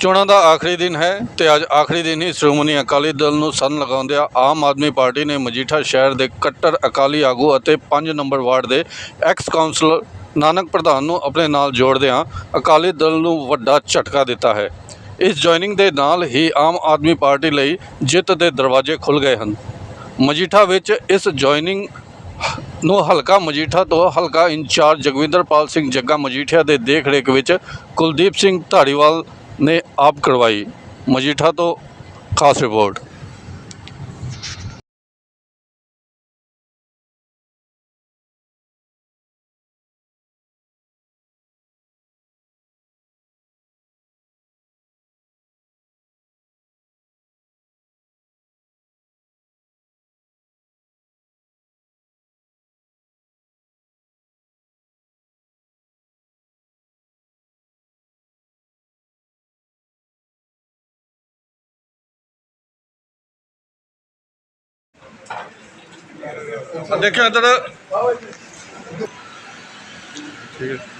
ਚੋਣਾਂ ਦਾ ਆਖਰੀ ਦਿਨ ਹੈ ਤੇ ਅੱਜ ਆਖਰੀ ਦਿਨ ਹੀ ਸ਼੍ਰੋਮਣੀ ਅਕਾਲੀ ਦਲ ਨੂੰ ਸੰਨ ਲਗਾਉਂਦਿਆਂ ਆਮ ਆਦਮੀ ਪਾਰਟੀ ਨੇ ਮਜੀਠਾ ਸ਼ਹਿਰ ਦੇ ਕੱਟੜ ਅਕਾਲੀ ਆਗੂ ਅਤੇ 5 ਨੰਬਰ ਵਾਰਡ ਦੇ ਐਕਸ ਕਾਉਂਸਲਰ ਨਾਨਕ ਪ੍ਰਧਾਨ ਨੂੰ ਆਪਣੇ ਨਾਲ ਜੋੜਦਿਆਂ ਅਕਾਲੀ ਦਲ ਨੂੰ ਵੱਡਾ ਝਟਕਾ ਦਿੱਤਾ ਹੈ। ਇਸ ਜੁਆਇਨਿੰਗ ਦੇ ਨਾਲ ਹੀ ਆਮ ਆਦਮੀ ਪਾਰਟੀ ਲਈ ਜਿੱਤ ਦੇ ਦਰਵਾਜ਼ੇ ਖੁੱਲ ਗਏ ਹਨ। ਮਜੀਠਾ ਵਿੱਚ ਇਸ ਜੁਆਇਨਿੰਗ ਨੂੰ ਹਲਕਾ ਮਜੀਠਾ ਤੋਂ ਹਲਕਾ ਇੰਚਾਰਜ ਜਗਵਿੰਦਰਪਾਲ ਸਿੰਘ ਜੱਗਾ ਮਜੀਠੀਆ ਦੇ ਦੇਖਰੇਖ ਵਿੱਚ ਕੁਲਦੀਪ ਸਿੰਘ ਧਾਰੀਵਾਲ ਨੇ ਆਪ ਕਰਵਾਈ ਮਜੀਠਾ ਤੋਂ ਖਾਸ ਰਿਪੋਰਟ ਦੇਖਿਓ ਇੱਧਰ। ਠੀਕ ਹੈ।